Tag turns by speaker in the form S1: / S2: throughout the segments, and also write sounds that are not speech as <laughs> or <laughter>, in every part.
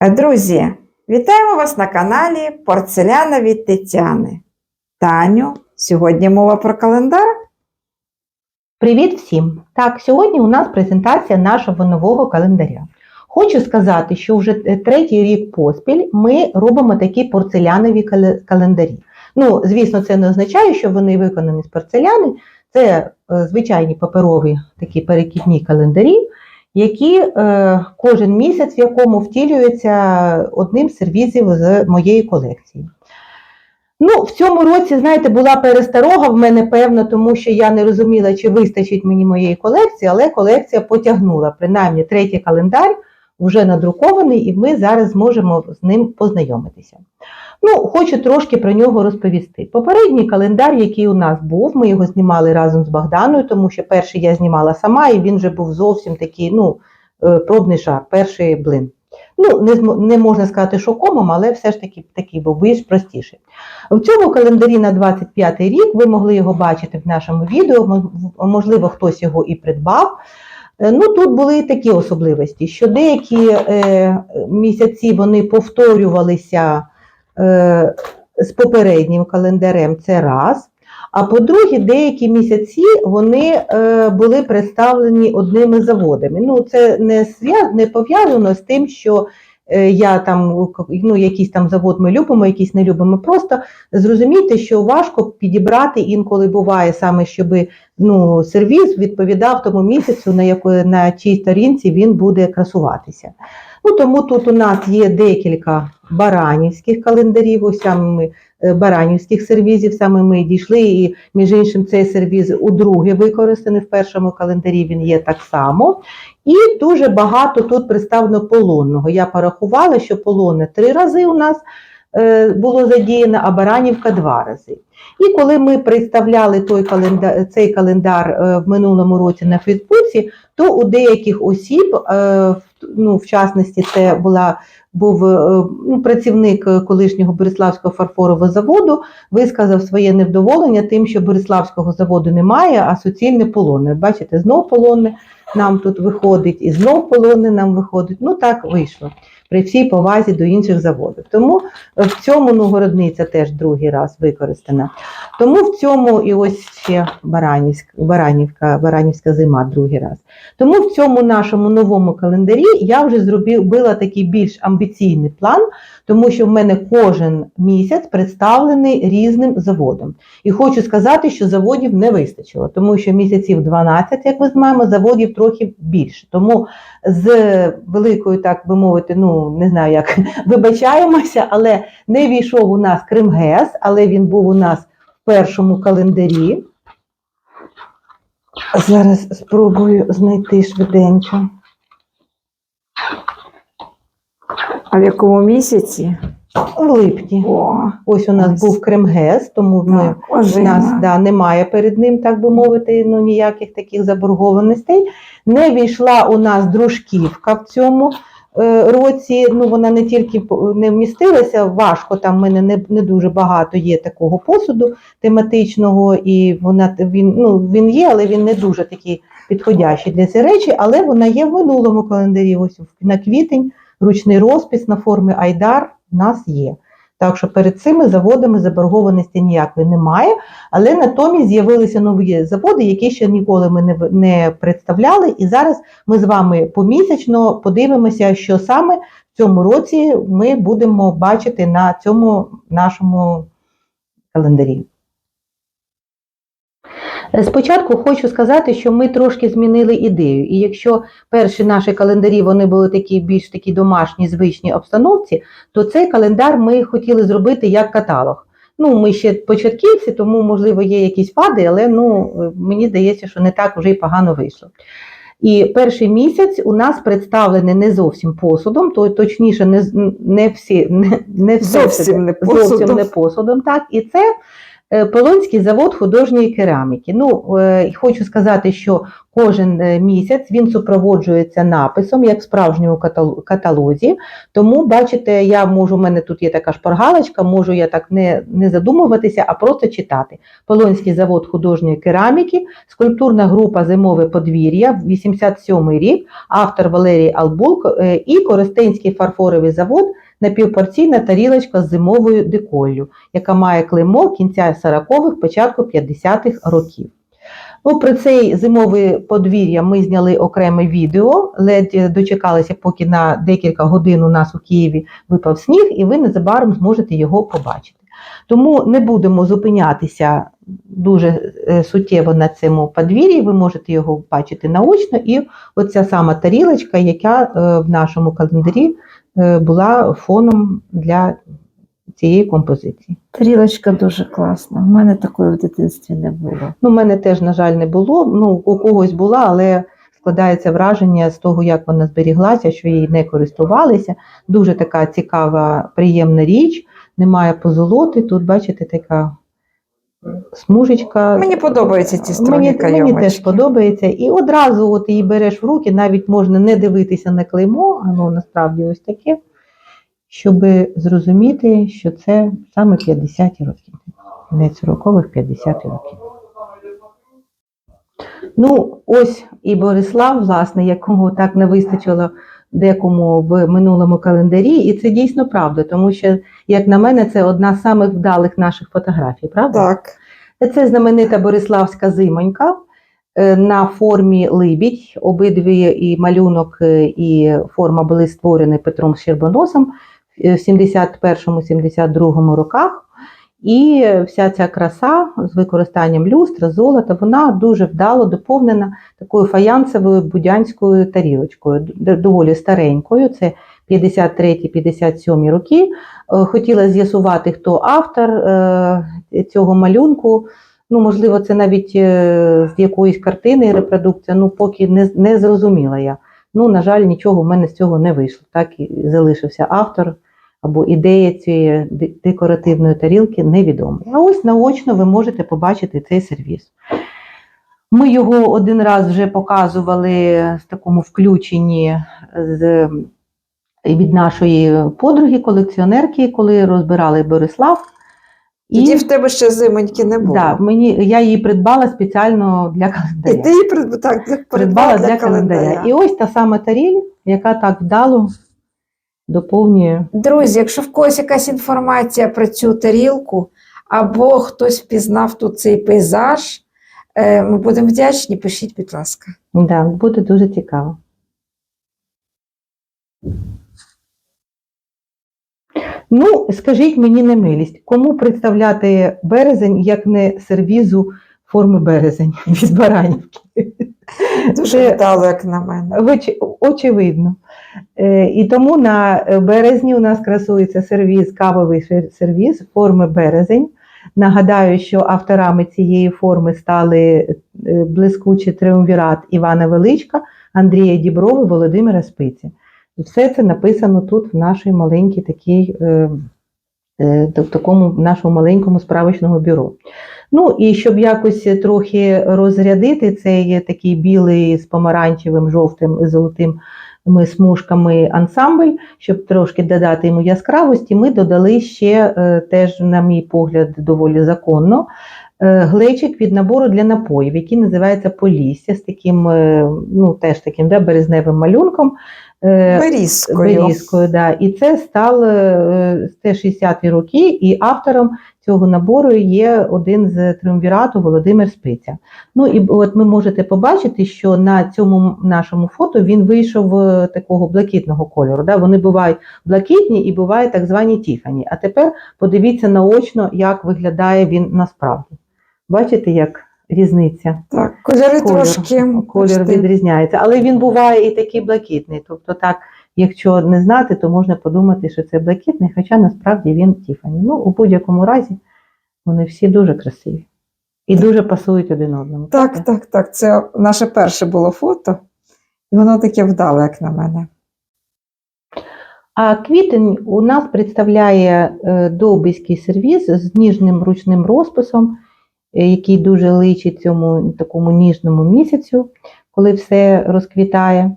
S1: Друзі, вітаємо вас на каналі Порцеляна від Тетяни. Таню, сьогодні мова про календар.
S2: Привіт всім! Так, сьогодні у нас презентація нашого нового календаря. Хочу сказати, що вже третій рік поспіль ми робимо такі порцелянові календарі. Ну, звісно, це не означає, що вони виконані з порцеляни. Це е, звичайні паперові такі перекидні календарі, які е, кожен місяць, в якому втілюється одним з сервізів з моєї колекції. Ну, в цьому році, знаєте, була пересторога в мене певно, тому що я не розуміла, чи вистачить мені моєї колекції, але колекція потягнула. Принаймні, третій календар вже надрукований, і ми зараз зможемо з ним познайомитися. Ну, хочу трошки про нього розповісти. Попередній календар, який у нас був, ми його знімали разом з Богданою, тому що перший я знімала сама, і він вже був зовсім такий, ну, е, пробний шар, перший блин. Ну, не, не можна сказати, що комом, але все ж таки такий був більш простіший. В цьому календарі на 25 рік ви могли його бачити в нашому відео, можливо, хтось його і придбав. Е, Ну, тут були такі особливості, що деякі е, місяці вони повторювалися з попереднім календарем, це раз. А по-друге, деякі місяці вони е, були представлені одними заводами. Ну, це не, не пов'язано з тим, що е, я там ну, якийсь там завод ми любимо, якийсь не любимо. Просто зрозумійте, що важко підібрати інколи буває саме, щоб ну, сервіс відповідав тому місяцю, на якої на чій сторінці він буде красуватися. Ну, тому тут у нас є декілька баранівських календарів, ось е, баранівських сервізів, саме ми дійшли, і між іншим цей сервіз удруге використаний в першому календарі, він є так само. І дуже багато тут представлено полонного. Я порахувала, що полонне три рази у нас було задіяно, а Баранівка два рази. І коли ми представляли той календар, цей календар е, в минулому році на Фейсбуці, то у деяких осіб, е, ну, в частності, це була, був е, ну, працівник е, колишнього Бориславського фарфорового заводу, висказав своє невдоволення тим, що Бориславського заводу немає, а суцільне полонне. Бачите, знов полонне нам тут виходить, і знов полонне нам виходить. Ну так вийшло при всій повазі до інших заводів. Тому е, в цьому ну, теж другий раз використана. Тому в цьому і ось ще Баранівська, Баранівка, Баранівська зима другий раз. Тому в цьому нашому новому календарі я вже зробила такий більш амбіційний план, тому що в мене кожен місяць представлений різним заводом. І хочу сказати, що заводів не вистачило, тому що місяців 12, як ми знаємо, заводів трохи більше. Тому з великою, так би мовити, ну не знаю як <laughs> вибачаємося, але не війшов у нас Кримгес, але він був у нас в першому календарі. Зараз спробую знайти швиденько.
S1: А в якому місяці?
S2: В липні.
S1: О,
S2: Ось у нас
S1: ось.
S2: був Кримгес, тому ми У нас да, немає перед ним, так би мовити, ну, ніяких таких заборгованостей. Не війшла у нас дружківка в цьому році. Ну, вона не тільки не вмістилася, важко, там в мене не, не дуже багато є такого посуду тематичного, і вона, він, ну, він є, але він не дуже такий підходящий для цієї речі, але вона є в минулому календарі, ось на квітень, ручний розпис на формі Айдар у нас є. Так що перед цими заводами заборгованості ніякої немає. Але натомість з'явилися нові заводи, які ще ніколи ми не, не представляли. І зараз ми з вами помісячно подивимося, що саме в цьому році ми будемо бачити на цьому нашому календарі. Спочатку хочу сказати, що ми трошки змінили ідею. І якщо перші наші календарі вони були такі більш такі домашні, звичні обстановці, то цей календар ми хотіли зробити як каталог. Ну, ми ще початківці, тому, можливо, є якісь вади, але ну, мені здається, що не так вже й погано вийшло. І перший місяць у нас представлений не зовсім посудом, то точніше, не, не всі не, не
S1: Зовсім
S2: це-
S1: не
S2: зовсім
S1: посудом.
S2: не посудом. Так, і це Полонський завод художньої кераміки. Ну, е, хочу сказати, що кожен е, місяць він супроводжується написом, як в справжньому катал- каталозі. Тому, бачите, я можу, у мене тут є така шпаргалочка, можу я так не, не задумуватися, а просто читати. Полонський завод художньої кераміки, скульптурна група Зимове подвір'я, 87 рік, автор Валерій Албулк е, і Коростенський фарфоровий завод, напівпорційна тарілочка з зимовою деколлю, яка має клеймо кінця 40-х, початку 50-х років. Ну, про цей зимове подвір'я ми зняли окреме відео. Ледь дочекалися, поки на декілька годин у нас у Києві випав сніг, і ви незабаром зможете його побачити. Тому не будемо зупинятися дуже е, суттєво на цьому подвір'ї. Ви можете його бачити наочно, і оця сама тарілочка, яка е, в нашому календарі е, була фоном для цієї композиції.
S1: Тарілочка дуже класна. У мене такої в дитинстві не було.
S2: Ну, у мене теж, на жаль, не було. Ну, у когось була, але складається враження з того, як вона зберіглася, що її не користувалися. Дуже така цікава, приємна річ. Немає позолоти. Тут, бачите, така смужечка.
S1: Мені подобаються ці сторони
S2: Мені, мені теж подобається. І одразу от її береш в руки, навіть можна не дивитися на клеймо, воно насправді ось таке, щоб зрозуміти, що це саме 50-ті роки. Кінець 40-х, 50-ті роки. Ну, ось і Борислав, власне, якого так не вистачило декому в минулому календарі, і це дійсно правда, тому що, як на мене, це одна з самих вдалих наших фотографій, правда?
S1: Так.
S2: Це знаменита Бориславська зимонька е, на формі либідь. Обидві і малюнок, е, і форма були створені Петром Щербоносом в 71-72 роках. І вся ця краса з використанням люстра, золота, вона дуже вдало доповнена такою фаянсовою будянською тарілочкою, доволі старенькою. Це 53-57 роки. Е, Хотіла з'ясувати, хто автор е, цього малюнку. Ну, можливо, це навіть е, з якоїсь картини репродукція, ну, поки не, не зрозуміла я. Ну, на жаль, нічого в мене з цього не вийшло. Так і залишився автор або ідея цієї декоративної тарілки невідома. А ось наочно ви можете побачити цей сервіс. Ми його один раз вже показували в такому включенні з, від нашої подруги, колекціонерки, коли розбирали Борислав.
S1: Тоді в тебе ще зимоньки не було.
S2: Да, мені, я її придбала спеціально для календаря.
S1: І ти її придб... так, для-
S2: придбала для календаря. І ось та сама таріль, яка так вдало доповнює.
S1: Друзі, якщо в когось якась інформація про цю тарілку, або хтось впізнав тут цей пейзаж, е, ми будемо вдячні, пишіть, будь ласка.
S2: Да, буде дуже цікаво. Ну, скажіть мені на милість, кому представляти березень, як не сервізу форми березень від Баранівки?
S1: Дуже
S2: Це-
S1: вдало, як на мене.
S2: Оч- Очевидно. Е, І тому на е, березні у нас красується сервіз, кавовий сервіз форми березень. Нагадаю, що авторами цієї форми стали е, блискучий триумвірат Івана Величка, Андрія Діброви, Володимира Спиці. І все це написано тут в нашій маленькій такій, е, е, в такому нашому маленькому справочному бюро. Ну і щоб якось трохи розрядити цей такий білий з помаранчевим, жовтим і золотим смужками ансамбль, щоб трошки додати йому яскравості, ми додали ще е, теж, на мій погляд, доволі законно. е, Глечик від набору для напоїв, який називається Полісся, з таким, е, ну теж таким да, березневим малюнком.
S1: Берізкою.
S2: Берізкою, да. І це стало е, це 60-ті роки, і автором цього набору є один з триумвірату Володимир Спиця. Ну і от ми можете побачити, що на цьому нашому фото він вийшов е, такого блакитного кольору. Да? Вони бувають блакитні і бувають так звані тіфані. А тепер подивіться наочно, як виглядає він насправді. Бачите, як різниця?
S1: Так, кольори
S2: Колір,
S1: трошки.
S2: колір відрізняється, але він буває і такий блакитний. Тобто, так, якщо не знати, то можна подумати, що це блакитний, хоча насправді він Тіфані. Ну, у будь-якому разі вони всі дуже красиві і дуже пасують один одному.
S1: Так, так, так. Це наше перше було фото, і воно таке вдале, як на мене.
S2: А квітень у нас представляє е, довбиський сервіз з ніжним ручним розписом, який дуже личить цьому такому ніжному місяцю, коли все розквітає.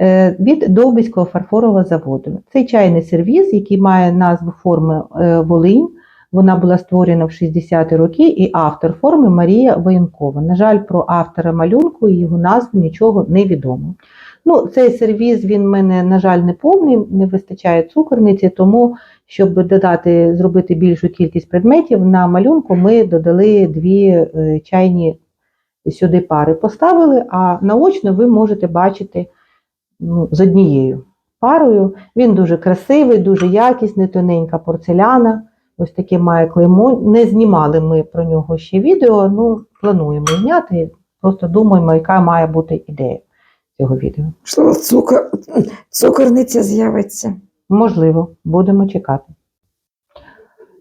S2: е, Від Довбиського фарфорового заводу. Цей чайний сервіз, який має назву форми е, Волинь. Вона була створена в 60-ті роки, і автор форми Марія Воєнкова. На жаль, про автора малюнку і його назву нічого не відомо. Ну, цей сервіз він в мене, на жаль, не повний, не вистачає цукорниці, тому, щоб додати, зробити більшу кількість предметів, на малюнку ми додали дві е, чайні сюди пари поставили, а наочно ви можете бачити ну, з однією парою. Він дуже красивий, дуже якісний, тоненька порцеляна. Ось таке має клеймо. Не знімали ми про нього ще відео, ну плануємо зняти. Просто думаємо, яка має бути ідея цього відео.
S1: Можливо, цукор, цукорниця з'явиться.
S2: Можливо, будемо чекати.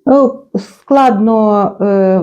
S2: Ну, складно е,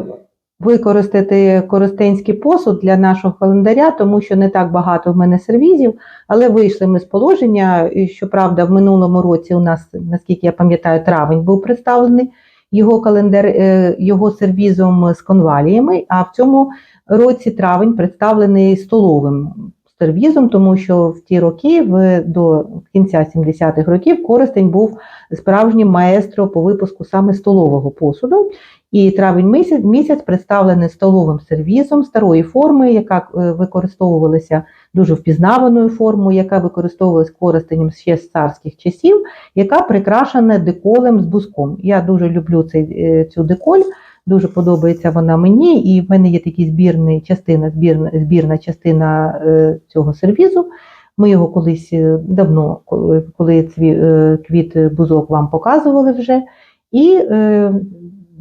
S2: використати користенський посуд для нашого календаря, тому що не так багато в мене сервізів, але вийшли ми з положення. І, Щоправда, в минулому році у нас, наскільки я пам'ятаю, травень був представлений його календар, е, його сервізом з конваліями, а в цьому році травень представлений столовим сервізом, тому що в ті роки, в, до кінця 70-х років, Коростень був справжнім маестро по випуску саме столового посуду. І травень місяць, місяць представлений столовим сервізом старої форми, яка е, використовувалася дуже впізнаваною формою, яка використовувалась Коростенем ще з царських часів, яка прикрашена деколем з буском. Я дуже люблю цей, е, цю деколь. Дуже подобається вона мені, і в мене є такі збірні частина, збірна, збірна частина е, цього сервізу. Ми його колись е, давно, коли, цві, е, квіт бузок вам показували вже. І е,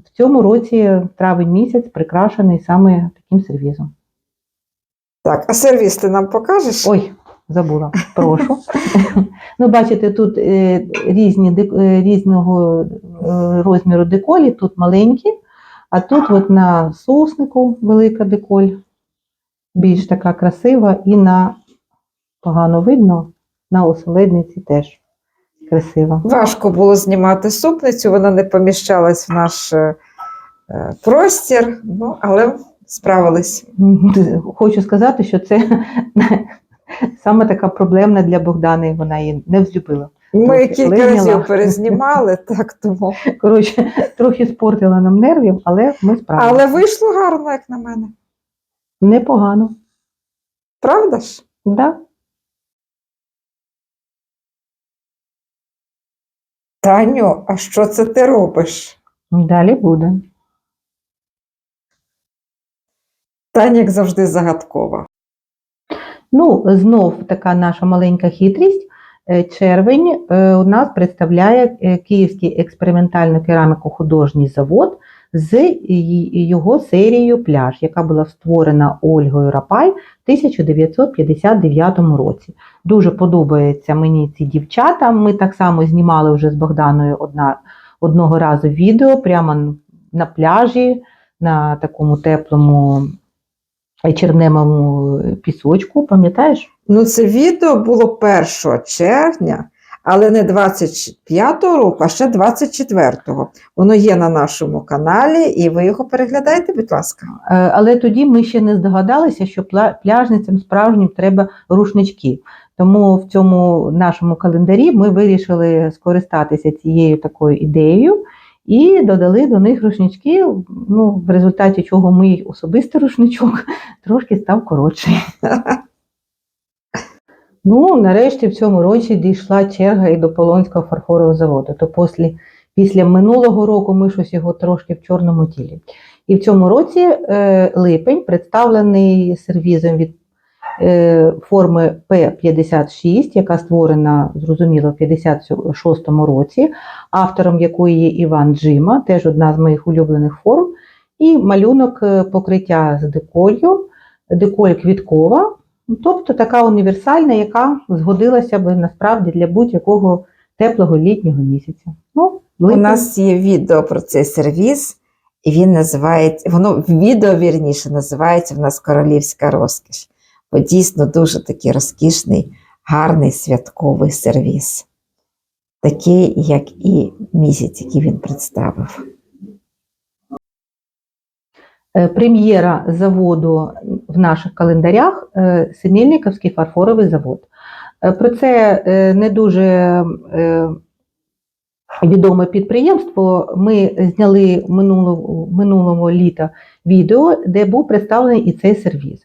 S2: в цьому році травень місяць прикрашений саме таким сервізом.
S1: Так, а сервіс ти нам покажеш?
S2: Ой, забула, прошу. <laughs> ну, бачите, тут різні, різного розміру деколі, тут маленькі, а тут от на соуснику велика деколь, більш така красива, і на погано видно, на оселедниці теж красива.
S1: Важко було знімати супницю, вона не поміщалась в наш е, е, простір, ну, але справились.
S2: Хочу сказати, що це <laughs> саме така проблемна для Богдани, вона її не взлюбила.
S1: Ми кілька разів перезнімали, так тому.
S2: Коротше, трохи спортила нам нервів, але ми справилися.
S1: Але вийшло гарно, як на мене.
S2: Непогано.
S1: Правда ж?
S2: Да?
S1: Таню, а що це ти робиш?
S2: Далі буде.
S1: Таня, як завжди, загадкова.
S2: Ну, знов така наша маленька хитрість. Е, Червень е, у нас представляє е, Київський експериментально-кераміко-художній завод з його серією Пляж, яка була створена Ольгою Рапай в 1959 році. Дуже подобаються мені ці дівчата. Ми так само знімали вже з Богданою одна, одного разу відео прямо на пляжі, на такому теплому чернемому пісочку, пам'ятаєш?
S1: Ну, це відео було 1 червня, але не 25-го року, а ще 24-го. Воно є на нашому каналі, і ви його переглядайте, будь ласка.
S2: Е, Але тоді ми ще не здогадалися, що пляжницям справжнім треба рушнички. Тому в цьому нашому календарі ми вирішили скористатися цією такою ідеєю і додали до них рушнички, ну, в результаті чого мій особистий рушничок <laughs> трошки став коротший. <laughs> Ну, нарешті в цьому році дійшла черга і до Полонського фарфорового заводу. То після, після минулого року ми щось його трошки в чорному тілі. І в цьому році е, липень представлений сервізом від форми П-56, яка створена, зрозуміло, в 56-му році, автором якої є Іван Джима, теж одна з моїх улюблених форм. І малюнок е, покриття з деколью, деколь квіткова, тобто така універсальна, яка згодилася би насправді для будь-якого теплого літнього місяця. Ну,
S1: У нас є відео про цей сервіс, і він називається, воно відео вірніше називається в нас Королівська розкіш. Бо дійсно дуже такий розкішний, гарний святковий сервіс. такий, як і місяць, який він представив.
S2: Е, Прем'єра заводу в наших календарях е, Синельниковський фарфоровий завод. Е, Про це не дуже відоме підприємство. Ми зняли минулого, минулого літа відео, де був представлений і цей сервіс.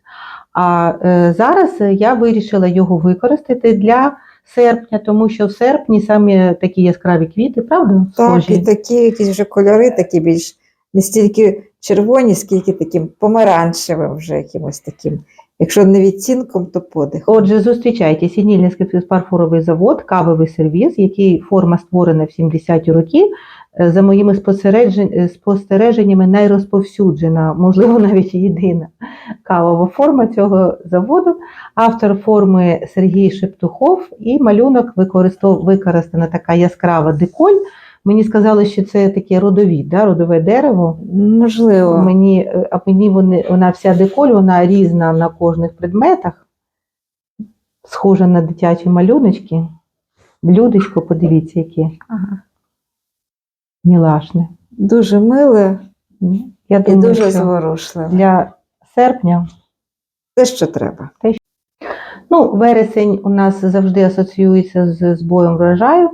S2: А е, зараз я вирішила його використати для серпня, тому що в серпні самі такі яскраві квіти, правда?
S1: Так,
S2: схожі?
S1: і такі якісь вже кольори, такі більш не стільки червоні, скільки таким помаранчевим, вже якимось таким. Якщо не відцінком, то подихом.
S2: Отже, зустрічайте Сінільницький фарфоровий завод, кавовий сервіс, який форма створена в 70-ті роки. Е, За моїми е, спостереженнями, найрозповсюджена, можливо, навіть єдина кавова форма цього заводу. Автор форми Сергій Шептухов і малюнок використана така яскрава деколь. Мені сказали, що це таке родовід, да, родове дерево.
S1: Можливо.
S2: Мені, е, а мені вони, вона вся деколь, вона різна на кожних предметах, схожа на дитячі малюночки. Блюдечко, подивіться, яке
S1: Ага.
S2: мілашне.
S1: Дуже миле
S2: Я
S1: і
S2: думаю,
S1: дуже зворушливе.
S2: для серпня.
S1: Те, що треба.
S2: Ну, вересень у нас завжди асоціюється з збоєм врожаю,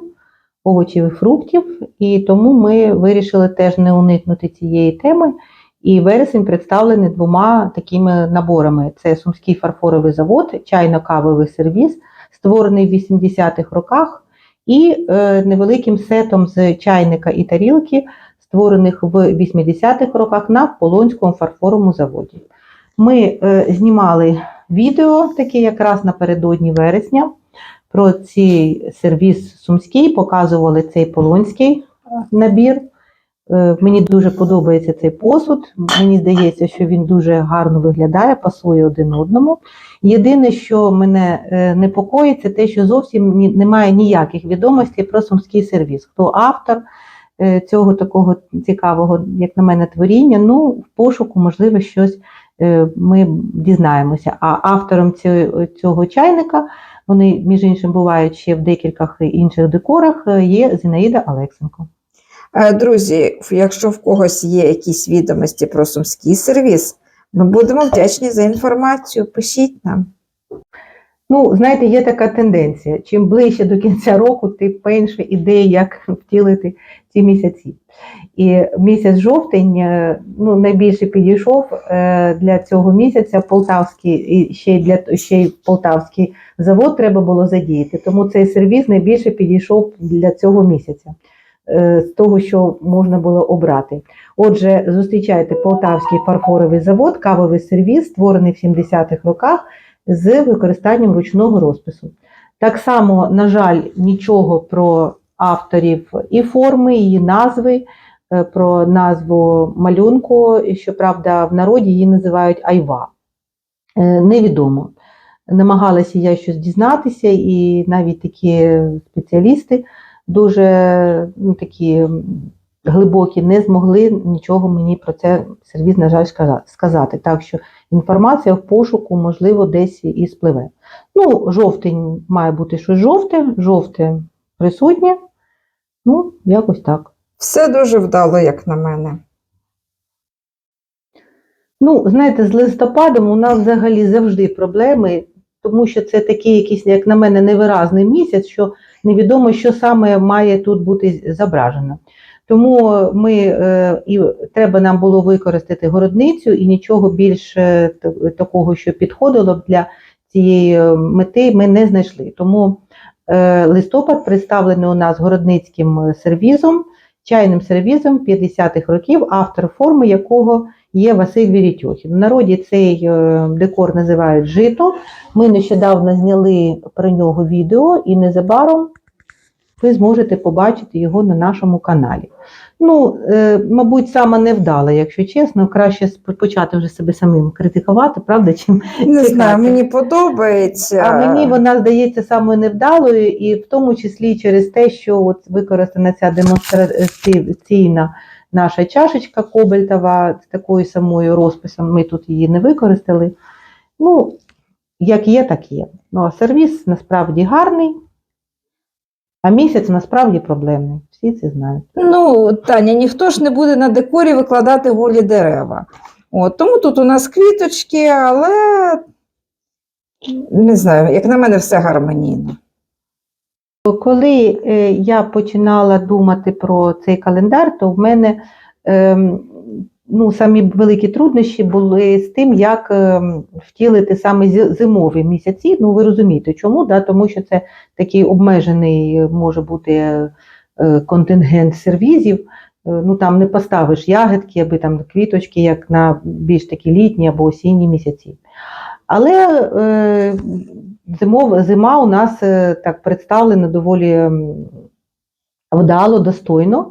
S2: овочів і фруктів, і тому ми вирішили теж не уникнути цієї теми. І вересень представлений двома такими наборами: це Сумський фарфоровий завод, чайно-кавовий сервіс, створений в 80-х роках, і е, невеликим сетом з чайника і тарілки, створених в 80-х роках на Полонському фарфоровому заводі. Ми е, знімали відео, таке якраз напередодні вересня, про цей сервіс сумський, показували цей полонський е, набір. Е, Мені дуже подобається цей посуд. Мені здається, що він дуже гарно виглядає, пасує один одному. Єдине, що мене е, непокоїть, це те, що зовсім немає ніяких відомостей про сумський сервіс. Хто автор цього такого цікавого, як на мене, творіння? Ну, в пошуку, можливо, щось ми дізнаємося. А автором цього чайника, вони, між іншим, бувають ще в декількох інших декорах, е, є Зінаїда Олексенко.
S1: Е, Друзі, якщо в когось є якісь відомості про сумський сервіс, ми будемо вдячні за інформацію. Пишіть нам.
S2: Ну, знаєте, є така тенденція. Чим ближче до кінця року, тим менше ідей, як втілити ці місяці. І місяць жовтень е, ну, найбільше підійшов е, для цього місяця полтавський і ще й для ще й полтавський завод треба було задіяти. Тому цей сервіс найбільше підійшов для цього місяця. е, З того, що можна було обрати. Отже, зустрічайте Полтавський фарфоровий завод, кавовий сервіс, створений в 70-х роках з використанням ручного розпису. Так само, на жаль, нічого про авторів і форми, її назви, про назву малюнку, щоправда, в народі її називають айва. Е, Невідомо. Намагалася я щось дізнатися, і навіть такі спеціалісти дуже ну, такі глибокі не змогли нічого мені про це сервіс, на жаль, сказати. Так що інформація в пошуку, можливо, десь і спливе. Ну, жовтень має бути щось жовте, жовте присутнє. Ну, якось так.
S1: Все дуже вдало, як на мене.
S2: Ну, знаєте, з листопадом у нас взагалі завжди проблеми, тому що це такий якийсь, як на мене, невиразний місяць, що невідомо, що саме має тут бути зображено. Тому ми е, і треба нам було використати городницю і нічого більш е, такого, що підходило б для цієї е, мети, ми не знайшли. Тому е, листопад представлений у нас городницьким е, сервізом, чайним сервізом 50-х років, автор форми якого є Василь Вірітюхін. В народі цей е, декор називають жито. Ми нещодавно зняли про нього відео, і незабаром ви зможете побачити його на нашому каналі. Ну, е, мабуть, саме невдало, якщо чесно, краще почати вже себе самим критикувати, правда, чим
S1: Не
S2: Цікаво.
S1: знаю, мені подобається.
S2: а мені вона здається самою невдалою, і в тому числі через те, що от використана ця демонстраційна наша чашечка кобальтова з такою самою розписом. Ми тут її не використали. Ну, як є, так є. Ну, а сервіс насправді гарний. А місяць насправді проблемний. Всі це знають.
S1: Ну, Таня, ніхто ж не буде на декорі викладати голі дерева. От, тому тут у нас квіточки, але не знаю, як на мене, все гармонійно.
S2: Коли е, я починала думати про цей календар, то в мене ем, ну, самі великі труднощі були з тим, як ем, втілити саме зимові місяці. Ну, ви розумієте, чому? Да? Тому що це такий обмежений е, може бути е, контингент сервізів. Е, Ну там не поставиш ягодки, аби там квіточки, як на більш такі літні або осінні місяці. Але е, зимов, зима у нас е, так представлена доволі вдало, достойно.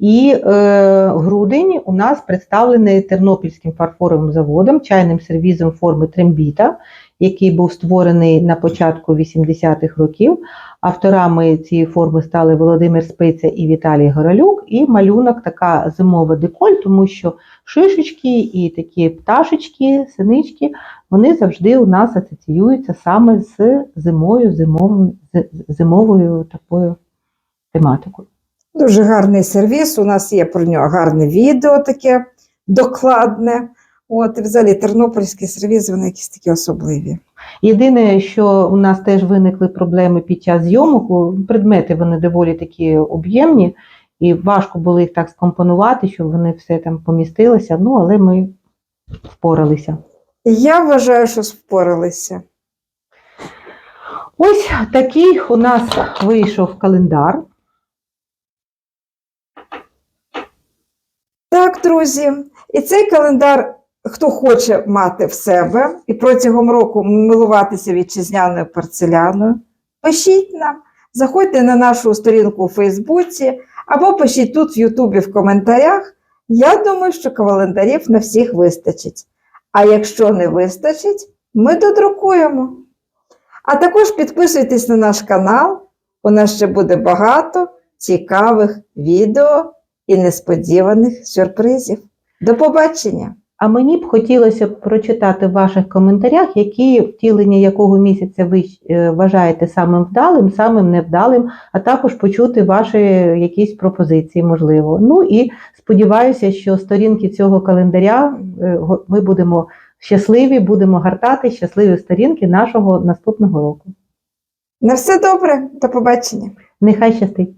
S2: І е, грудень у нас представлений Тернопільським фарфоровим заводом, чайним сервізом форми трембіта, який був створений на початку 80-х років. Авторами цієї форми стали Володимир Спиця і Віталій Горолюк. І малюнок така зимова деколь, тому що шишечки і такі пташечки, синички, вони завжди у нас асоціюються саме з зимою, зимовим, зимовою такою тематикою.
S1: Дуже гарний сервіс. У нас є про нього гарне відео таке докладне. От, і взагалі тернопільський сервіс, вони якісь такі особливі.
S2: Єдине, що у нас теж виникли проблеми під час зйомок, предмети вони доволі такі об'ємні, і важко було їх так скомпонувати, щоб вони все там помістилися. Ну, але ми впоралися.
S1: Я вважаю, що впоралися.
S2: Ось такий у нас вийшов календар.
S1: Так, друзі, і цей календар, хто хоче мати в себе і протягом року милуватися вітчизняною порцеляною, пишіть нам, заходьте на нашу сторінку у Фейсбуці або пишіть тут в Ютубі в коментарях. Я думаю, що календарів на всіх вистачить. А якщо не вистачить, ми додрукуємо. А також підписуйтесь на наш канал, у нас ще буде багато цікавих відео і несподіваних сюрпризів. До побачення!
S2: А мені б хотілося б прочитати в ваших коментарях, які втілення якого місяця ви е, вважаєте самим вдалим, самим невдалим, а також почути ваші якісь пропозиції, можливо. Ну і сподіваюся, що сторінки цього календаря е, ми будемо щасливі, будемо гартати щасливі сторінки нашого наступного року.
S1: На все добре, до побачення!
S2: Нехай щастить!